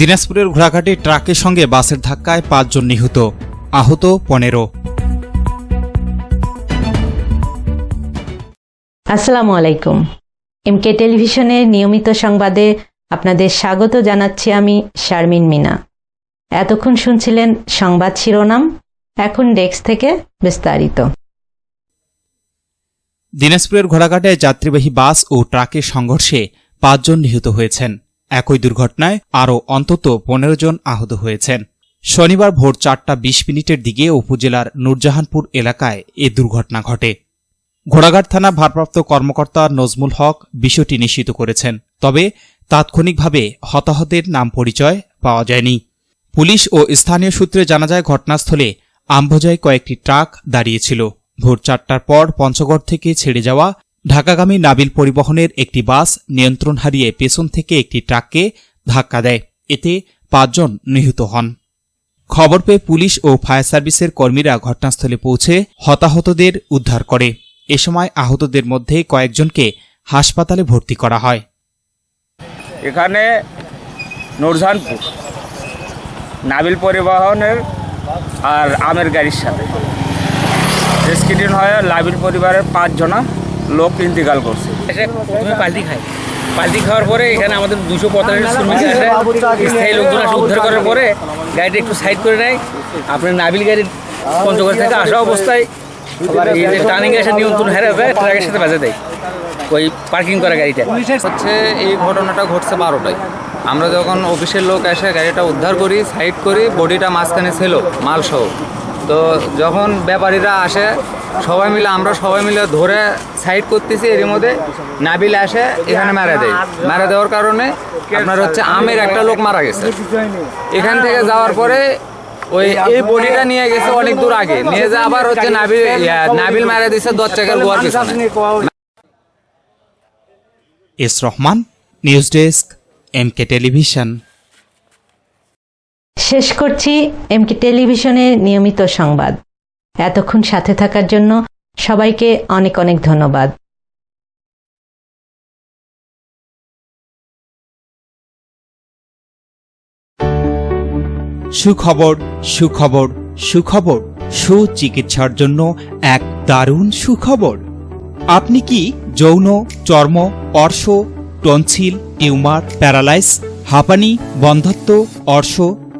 দিনাজপুরের ঘোড়াঘাটে ট্রাকের সঙ্গে বাসের ধাক্কায় পাঁচজন নিহত আহত পনেরো। আসসালামু আলাইকুম। এমকে টেলিভিশনের নিয়মিত সংবাদে আপনাদের স্বাগত জানাচ্ছি আমি শারমিন মিনা। এতক্ষণ শুনছিলেন সংবাদ শিরোনাম এখন ডেস্ক থেকে বিস্তারিত। দিনাজপুরের ঘোড়াঘাটে যাত্রীবাহী বাস ও ট্রাকের সংঘর্ষে পাঁচজন নিহত হয়েছেন। একই দুর্ঘটনায় আরও অন্তত পনেরো জন আহত হয়েছেন। শনিবার ভোর চারটা বিশ মিনিটের দিকে উপজেলার নূরজাহানপুর এলাকায় এ দুর্ঘটনা ঘটে। ঘোড়াঘাট থানা ভারপ্রাপ্ত কর্মকর্তা নজমুল হক বিষয়টি নিশ্চিত করেছেন, তবে তাৎক্ষণিকভাবে হতাহতের নাম পরিচয় পাওয়া যায়নি। পুলিশ ও স্থানীয় সূত্রে জানা যায়, ঘটনাস্থলে আম্বজায় কয়েকটি ট্রাক দাঁড়িয়েছিল ভোর চারটার পর পঞ্চগড় থেকে ছেড়ে যাওয়া ঢাকাগামী নাবিল পরিবহনের একটি বাস নিয়ন্ত্রণ হারিয়ে পেছন থেকে একটি ট্রাককে ধাক্কা দেয়। এতে পাঁচজন নিহত হন। খবর পেয়ে পুলিশ ও ফায়ার সার্ভিসের কর্মীরা ঘটনাস্থলে পৌঁছে হতাহতদের উদ্ধার করে। এ সময় আহতদের মধ্যে কয়েকজনকে হাসপাতালে ভর্তি করা হয়। এখানে নূরজাহানপুর নাবিল পরিবহনের আর আমের গাড়ির সাথে। হয় নাবিল পরিবারের পাঁচজনা। লোক ইন্তেকাল করছে। এসে প্রথমে পাল্টি খায়। পাল্টি খাওয়ার পরে এখানে আমাদের দুশো পঁয়তাল্লিশ শ্রমিক স্থায়ী লোকজন আসে উদ্ধার করার পরে গাড়িটা একটু সাইড করে নেয়। আপনার নাবিল গাড়ির পঞ্চগড় থেকে আসা অবস্থায় এই যে টার্নিং এসে নিয়ন্ত্রণ হারাবে ট্রাকের সাথে বাজে দেয়। ওই পার্কিং করা গাড়িটা। হচ্ছে এই ঘটনাটা ঘটছে বারোটায়। আমরা যখন অফিসের লোক এসে গাড়িটা উদ্ধার করি সাইড করি বডিটা মাঝখানে ছিল মাল সহ তো যখন ব্যাপারীরা আসে, সবাই মিলে, আমরা সবাই মিলে ধরে সাইড করতেছি এর মধ্যে, নাবিল আসে, এখানে মারা দেয়। মারা দেওয়ার কারণে আপনার হচ্ছে আমের একটা লোক মারা গেছে। এখান থেকে যাওয়ার পরে ওই, এই বডিটা নিয়ে গেছে অনেক দূর আগে। নিয়ে যা আবার হচ্ছে নাবিল নাবিল মারা দিছে দশ টাকার গোয়ার পিছনে। S Rahman, news desk MK television. শেষ করছি এমকে টেলিভিশনের নিয়মিত সংবাদ। এতক্ষণ সাথে থাকার জন্য সবাইকে অনেক অনেক ধন্যবাদ। সুখবর সুখবর সুখবর, সুচিকিৎসার জন্য এক দারুণ সুখবর। আপনি কি যৌন, চর্ম, অর্শ, টনসিল, টিউমার, প্যারালাইস, হাঁপানি, বন্ধত্ব, অর্শ